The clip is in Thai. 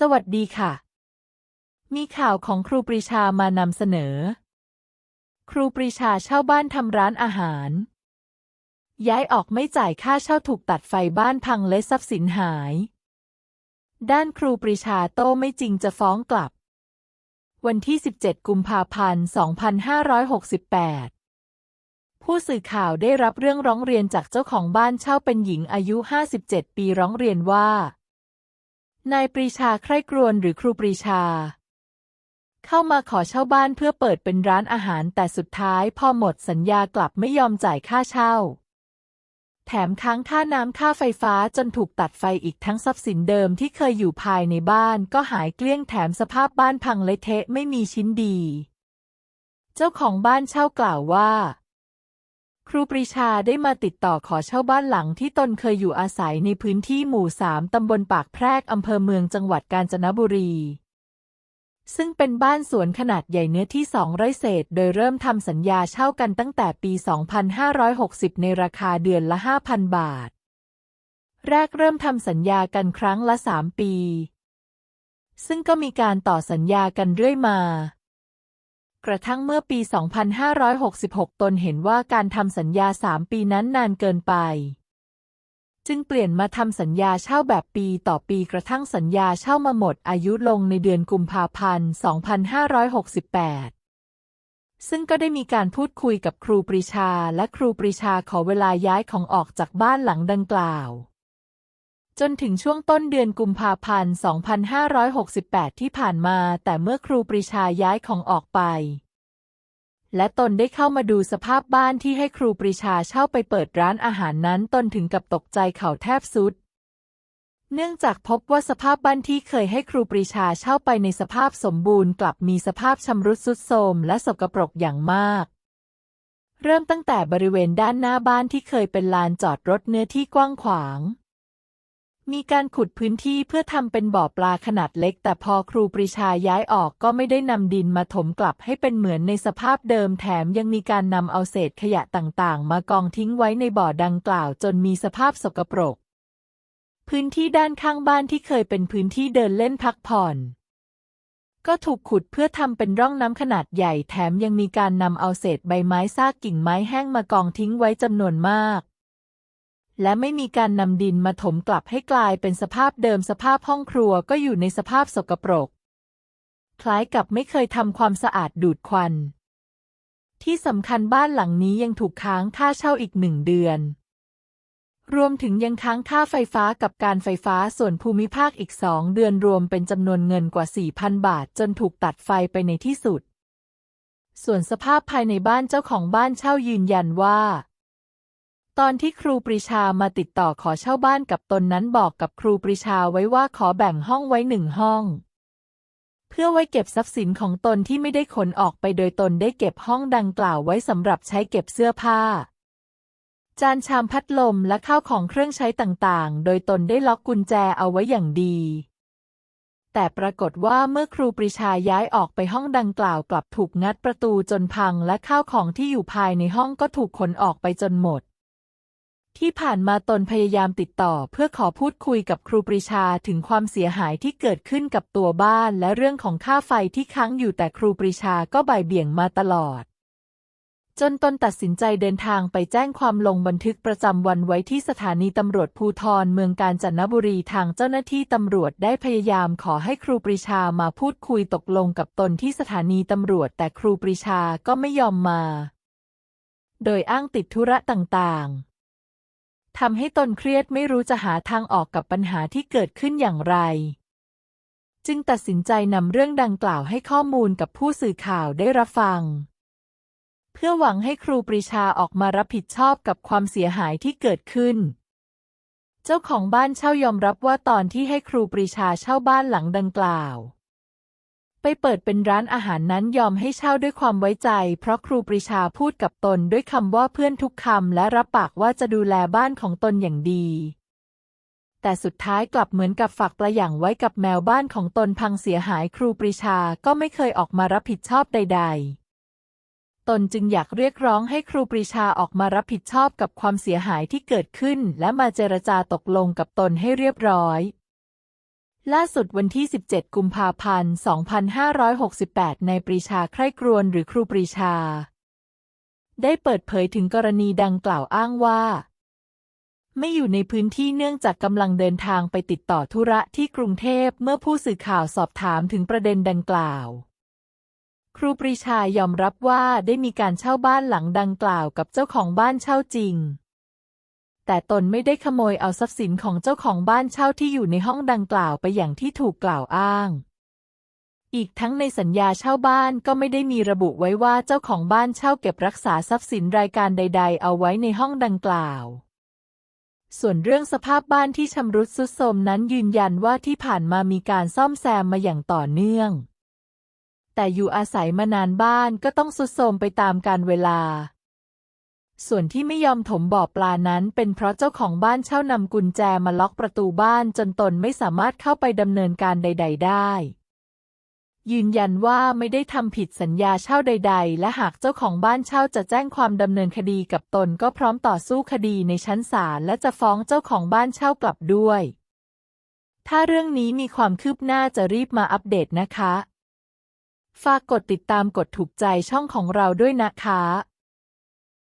สวัสดีค่ะ มีข่าวของครูปรีชามานำเสนอ ครูปรีชาเช่าบ้านทำร้านอาหาร ย้ายออกไม่จ่ายค่าเช่าถูกตัดไฟบ้านพังและทรัพย์สินหาย ด้านครูปรีชาโต้ไม่จริงจะฟ้องกลับ วันที่ 17 กุมภาพันธ์ 2568ผู้สื่อข่าวได้รับเรื่องร้องเรียนจากเจ้าของบ้านเช่าเป็นหญิงอายุ 57 ปีร้องเรียนว่า นายปรีชาใคร่ครวญหรือครูปรีชา เข้ามาขอเช่าบ้านเพื่อเปิดเป็นร้านอาหารแต่สุดท้ายพอหมดสัญญากลับไม่ยอมจ่ายค่าเช่า แถมค้างค่าน้ำค่าไฟฟ้าจนถูกตัดไฟอีกทั้งทรัพย์สินเดิมที่เคยอยู่ภายในบ้านก็หายเกลี้ยงแถมสภาพบ้านพังเละเทะไม่มีชิ้นดี เจ้าของบ้านเช่ากล่าวว่า ครูปรีชาได้มาติดต่อขอเช่าบ้านหลังที่ตนเคยอยู่อาศัยในพื้นที่หมู่สามตำบลปากแพรกอำเภอเมืองจังหวัดกาญจนบุรี ซึ่งเป็นบ้านสวนขนาดใหญ่เนื้อที่สองไร่เศษ โดยเริ่มทำสัญญาเช่ากันตั้งแต่ปี 2560 ในราคาเดือนละ 5,000 บาท แรกเริ่มทำสัญญากันครั้งละ 3 ปี ซึ่งก็มีการต่อสัญญากันเรื่อยมา กระทั่งเมื่อปี 2566 ตนเห็นว่าการทำสัญญา 3 ปีนั้นนานเกินไป จึงเปลี่ยนมาทำสัญญาเช่าแบบปีต่อปีกระทั่งสัญญาเช่ามาหมดอายุลงในเดือนกุมภาพันธ์ 2568 ซึ่งก็ได้มีการพูดคุยกับครูปรีชา และครูปรีชาขอเวลาย้ายของออกจากบ้านหลังดังกล่าว จนถึงช่วงต้นเดือนกุมภาพันธ์ 2568 ที่ผ่านมา แต่เมื่อครูปรีชาย้ายของออกไป และตนได้เข้ามาดูสภาพบ้านที่ให้ครูปรีชาเช่าไปเปิดร้านอาหารนั้นตนถึงกับตกใจเข่าแทบสุด เนื่องจากพบว่าสภาพบ้านที่เคยให้ครูปรีชาเช่าไปในสภาพสมบูรณ์กลับมีสภาพชำรุดทรุดโทรมและสกปรกอย่างมากเริ่มตั้งแต่บริเวณด้านหน้าบ้านที่เคยเป็นลานจอดรถเนื้อที่กว้างขวาง มีการขุดพื้นที่เพื่อทำเป็นบ่อปลาขนาดเล็ก แต่พอครูปรีชาย้ายออกก็ไม่ได้นำดินมาถมกลับให้เป็นเหมือนในสภาพเดิมแถมยังมีการนำเอาเศษขยะต่างๆ มากองทิ้งไว้ในบ่อดังกล่าว จนมีสภาพสกปรก พื้นที่ด้านข้างบ้านที่เคยเป็นพื้นที่เดินเล่นพักผ่อน ก็ถูกขุดเพื่อทำเป็นร่องน้ำขนาดใหญ่แถมยังมีการนำเอาเศษใบไม้ซากกิ่งไม้แห้งมากองทิ้งไว้จำนวนมาก และไม่มีการนำดินมาถมกลับให้กลายเป็นสภาพเดิมสภาพห้องครัวก็อยู่ในสภาพสกปรก คล้ายกับไม่เคยทำความสะอาดดูดควัน ที่สำคัญบ้านหลังนี้ยังถูกค้างค่าเช่าอีกหนึ่งเดือน รวมถึงยังค้างค่าไฟฟ้ากับการไฟฟ้าส่วนภูมิภาคอีกสองเดือนรวมเป็นจำนวนเงินกว่า 4,000 บาท จนถูกตัดไฟไปในที่สุด ส่วนสภาพภายในบ้านเจ้าของบ้านเช่ายืนยันว่า ตอนที่ครูปรีชามาติดต่อขอเช่าบ้านกับตนนั้นบอกกับครูปรีชาไว้ว่าขอแบ่งห้องไว้หนึ่งห้อง เพื่อไว้เก็บทรัพย์สินของตนที่ไม่ได้ขนออกไปโดยตนได้เก็บห้องดังกล่าวไว้สำหรับใช้เก็บเสื้อผ้า จานชามพัดลมและข้าวของเครื่องใช้ต่างๆ โดยตนได้ล็อกกุญแจเอาไว้อย่างดี แต่ปรากฏว่าเมื่อครูปรีชาย้ายออกไปห้องดังกล่าวกลับถูกงัดประตูจนพังและข้าวของที่อยู่ภายในห้องก็ถูกขนออกไปจนหมด ที่ผ่านมาตนพยายามติดต่อเพื่อขอพูดคุยกับครูปรีชาถึงความเสียหายที่เกิดขึ้นกับตัวบ้านและเรื่องของค่าไฟที่ค้างอยู่แต่ครูปรีชาก็บ่ายเบี่ยงมาตลอด จนตนตัดสินใจเดินทางไปแจ้งความลงบันทึกประจำวันไว้ที่สถานีตำรวจภูธรเมืองกาญจนบุรีทางเจ้าหน้าที่ตำรวจได้พยายามขอให้ครูปรีชามาพูดคุยตกลงกับตนที่สถานีตำรวจ แต่ครูปรีชาก็ไม่ยอมมา โดยอ้างติดธุระต่างๆ ทำให้ตนเครียดไม่รู้จะหาทางออกกับปัญหาที่เกิดขึ้นอย่างไร จึงตัดสินใจนำเรื่องดังกล่าวให้ข้อมูลกับผู้สื่อข่าวได้รับฟัง เพื่อหวังให้ครูปรีชาออกมารับผิดชอบกับความเสียหายที่เกิดขึ้น เจ้าของบ้านเช่ายอมรับว่าตอนที่ให้ครูปรีชาเช่าบ้านหลังดังกล่าว ไปเปิดเป็นร้านอาหารนั้นยอมให้เช่าด้วยความไว้ใจ เพราะครูปรีชาพูดกับตนด้วยคำว่าเพื่อนทุกคำและรับปากว่าจะดูแลบ้านของตนอย่างดี แต่สุดท้ายกลับเหมือนกับฝากปลาอย่างไว้กับแมวบ้านของตนพังเสียหายครูปรีชาก็ไม่เคยออกมารับผิดชอบใด ๆตนจึงอยากเรียกร้องให้ครูปรีชาออกมารับผิดชอบกับความเสียหายที่เกิดขึ้น และมาเจรจาตกลงกับตนให้เรียบร้อย ล่าสุดวันที่ 17 กุมภาพันธ์ 2568 ในายปรีชาใคร่ครวญหรือครูปรีชา ได้เปิดเผยถึงกรณีดังกล่าวอ้างว่า ไม่อยู่ในพื้นที่เนื่องจากกำลังเดินทางไปติดต่อธุระที่กรุงเทพเมื่อผู้สื่อข่าวสอบถามถึงประเด็นดังกล่าว ครูปรีชายอมรับว่าได้มีการเช่าบ้านหลังดังกล่าวกับเจ้าของบ้านเช่าจริง แต่ตนไม่ได้ขโมยเอาทรัพย์สินของเจ้าของบ้านเช่าที่อยู่ในห้องดังกล่าวไปอย่างที่ถูกกล่าวอ้าง อีกทั้งในสัญญาเช่าบ้านก็ไม่ได้มีระบุไว้ว่าเจ้าของบ้านเช่าเก็บรักษาทรัพย์สินรายการใด ๆ เอาไว้ในห้องดังกล่าว ส่วนเรื่องสภาพบ้านที่ชำรุดทรุดโทรมนั้นยืนยันว่าที่ผ่านมามีการซ่อมแซมมาอย่างต่อเนื่อง แต่อยู่อาศัยมานานบ้านก็ต้องทรุดโทรมไปตามกาลเวลา ส่วนที่ไม่ยอมถมบ่อปลานั้น เป็นเพราะเจ้าของบ้านเช่านำกุญแจมาล็อกประตูบ้านจนตนไม่สามารถเข้าไปดำเนินการใด ๆ ได้ ยืนยันว่าไม่ได้ทำผิดสัญญาเช่าใด ๆ และหากเจ้าของบ้านเช่าจะแจ้งความดำเนินคดีกับตนก็พร้อมต่อสู้คดีในชั้นศาลและจะฟ้องเจ้าของบ้านเช่ากลับด้วย ถ้าเรื่องนี้มีความคืบหน้าจะรีบมาอัปเดตนะคะ ฝากกดติดตามกดถูกใจช่องของเราด้วยนะคะ